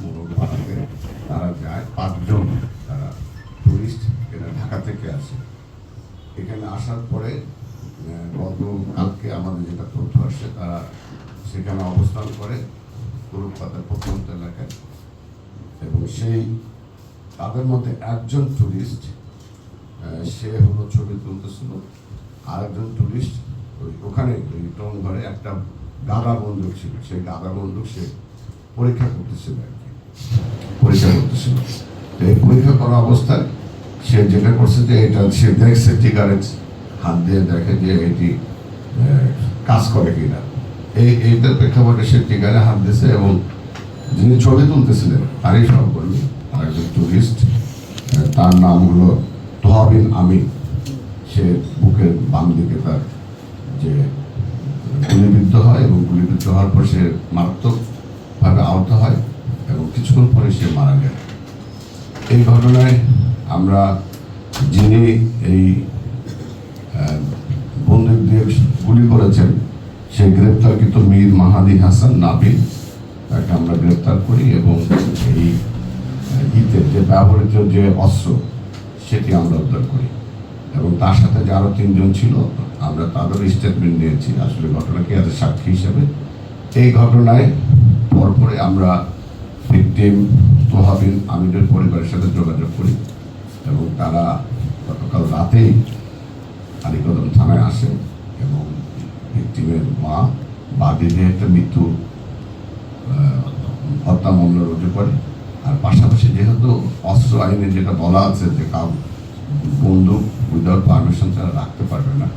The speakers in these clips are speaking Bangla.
মোরগপাড়াতে তারা যায়। পাঁচজন, তারা টুরিস্ট এরা ঢাকা থেকে আসে। এখানে আসার পরে গত কালকে আমাদের যেটা তথ্য আসছে, তারা সেখানে অবস্থান করে তুরুপাতার প্রত্যন্ত এলাকায়। এবং সেই তাদের মধ্যে একজন টুরিস্ট সে হলো ছবি তুলতেছিল। আরেকজন টুরিস্ট ওই ওখানে, ওই টন ঘরে একটা গাদা বন্দুক ছিল। সেই গাদা বন্দুক সে পরীক্ষা করতেছিল পরীক্ষা করতেছিল তো এই পরীক্ষা করা অবস্থায় সে যেটা করছে যে এটা সে দেখছে টিকারেজ হাত দিয়ে দেখে যে এটি কাজ করে কিনা। এই, এইটার প্রেক্ষাপটে সে টিকারে হাত দিয়েছে এবং যিনি ছবি তুলতেছিলেন, তারই সহকর্মী, আরেকজন টুরিস্ট তার নাম হলো তোহাবিন আমিন। সে বুকের বাম দিকে তার যে গুলিবিদ্ধ হয় এবং গুলিবিদ্ধ হওয়ার পর সে এবং কিছুক্ষণ পরে সে মারা গেল। এই ঘটনায় আমরা যিনি এই বন্দুক দিয়ে গুলি করেছেন, সেই গ্রেপ্তারকৃত মীর মাহাদি হাসান নাবিল, তাকে আমরা গ্রেপ্তার করি এবং এই ইতে যে ব্যবহৃত যে অস্ত্র, সেটি আমরা উদ্ধার করি। এবং তার সাথে যে আরও তিনজন ছিল, আমরা তাদের স্টেটমেন্ট নিয়েছি। আসলে ঘটনাকে এদের সাক্ষী হিসেবে? এই ঘটনায় পরপরে আমরা ভিকটিম তোহাবিন আমিনের পরিবারের সাথে যোগাযোগ করি এবং তারা গতকাল রাতেই আলিকদম থানায় আসে এবং ভিকটিমের মা বাদী যে একটা মৃত্যু হত্যা মামলা রুজু করে। আর পাশাপাশি যেহেতু অস্ত্র আইনে যেটা বলা আছে যে কাউ বন্দুক উইদাউট পারমিশন ছাড়া রাখতে পারবে না,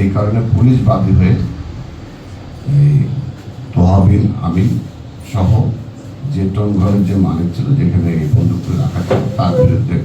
এই কারণে পুলিশ বাদী হয়ে এই তোহাবিন, আমিন সহ যে টন ঘরের যে মালিক ছিল যেখানে এই বন্দুকগুলো রাখা ছিল তার বিরুদ্ধে